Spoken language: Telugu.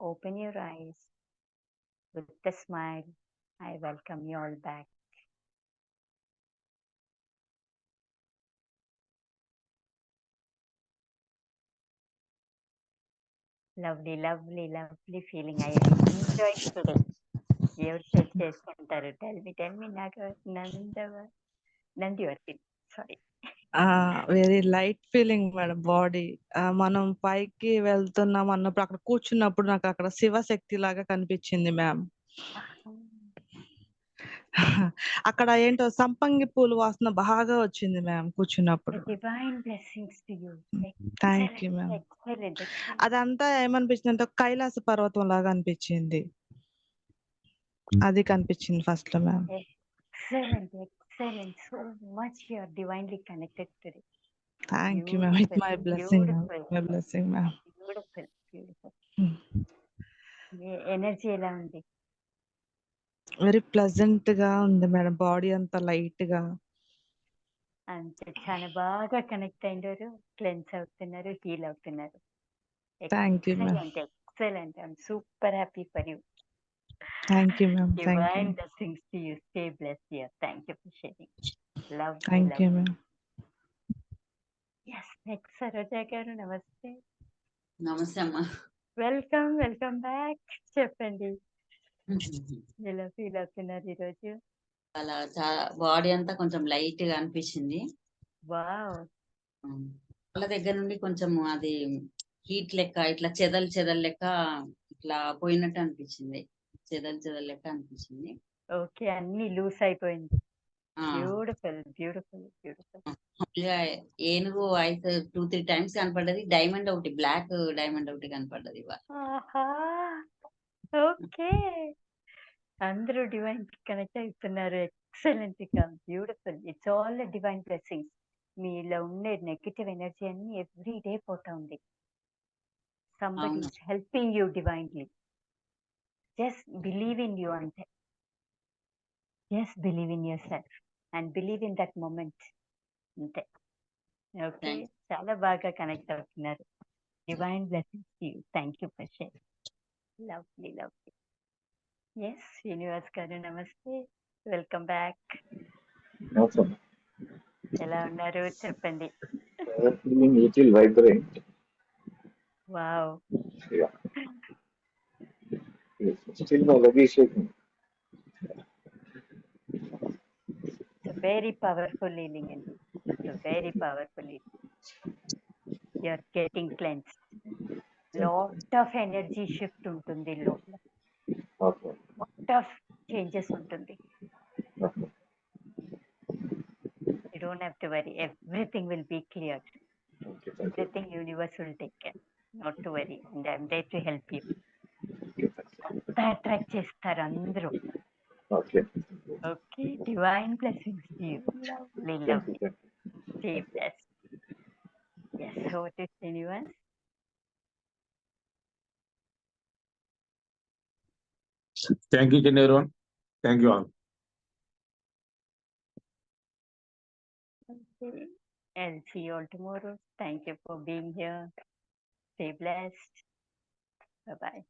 open your eyes with a smile. I welcome you all back. Lovely, lovely, lovely feeling. I enjoyed today. ఎవరు షేర్ చేసుకుంటారు టెల్ మీ టెల్ మీ నాకు నందవ Nandi వర్తి sorry very light feeling madam body మనం పైకి వెళ్తున్నాం అన్నప్పుడు అక్కడ కూర్చున్నప్పుడు నాకు అక్కడ శివశక్తి లాగా కనిపించింది మ్యామ్ అక్కడ ఏంటో సంపంగి పూలు వాసన బాగా వచ్చింది మ్యామ్ కూర్చున్నప్పుడు. థ్యాంక్ యూ మ్యామ్ అదంతా ఏమనిపించింది అంటే కైలాస పర్వతం లాగా అనిపించింది. అది కనిపించింది ఫస్ట్లో ma'am excellent excellent so much you are divinely connected today thank you ma'am it my blessing my blessing ma'am beautiful beautiful energy ఎలా ఉంది? వెరీ ప్లెజెంట్గా ఉంది మేడం బాడీ అంతా లైట్గా అంతే చాలా బాగా కనెక్ట్ అయినారు క్లెన్స్ అవుతున్నారు హీల్ అవుతున్నారు. Thank you excellent I'm super happy for you thank you ma'am thank you divine blessings to you stay bless you thank you for sharing love thank you ma'am yes next Saroja garu నమస్తే నమస్తే అమ్మా వెల్కమ్ వెల్కమ్ బ్యాక్ చెప్పండి. ఎలా ఫీల్ అవుతున్నారు ఈరోజు అలా చాలా బాడీ అంతా కొంచెం లైట్గా అనిపించింది. Wow um. వాళ్ళ దగ్గర నుండి కొంచెం అది హీట్ లెక్క ఇట్లా చెదలు చెదలు లెక్క ఇట్లా పోయినట్టు అనిపించింది. చెదలు చెదలు లెక్క అనిపించింది. ఓకే అన్ని లూస్ అయిపోయింది. Beautiful beautiful beautiful. ఏనుగు ఐస్ టూ త్రీ టైమ్స్ కనపడ్డది. డైమండ్ ఒకటి బ్లాక్ డైమండ్ ఒకటి కనపడ్డది ఓకే. అందరూ డివైన్ కనెక్ట్ అవుతున్నారు. ఎక్సలెంట్గా beautiful. It's all divine blessings. మీలో ఉండే నెగిటివ్ ఎనర్జీ అన్ని ఎవ్రీ డే పోతా ఉంది. Somebody. Helping you divinely. Just believe in you అంతే just believe in yourself and believe in that moment అంతే ఓకే Thanks. చాలా బాగా కనెక్ట్ అవుతున్నారు divine blessings you thank you for share lovely lovely S Srinivas garu నమస్తే వెల్కమ్ బ్యాక్ Awesome. ఎలా ఉన్నారు చెప్పండి Uh, feeling little vibrant. Wow Yeah. Yes. Still my leg is shaking. Very powerful healing అండి very powerful healing you're getting cleanse lot of energy shift ఉంటుంది లోపల Okay. లాట్ ఆఫ్ చేంజెస్ ఉంటుంది Okay. You don't have to worry everything will be clear Okay. Thank you. Everything universe will take care not to worry and I'm Day to help you Okay. Thank you. Attract చేస్తారు అందరూ Okay. Okay divine blessings to you lovely Thank lovely you. Thank you. Stay blessed yes over to Srinivas Thank you, everyone. Thank you all. Okay. I'll see you all tomorrow. Thank you for being here. Stay blessed. Bye bye.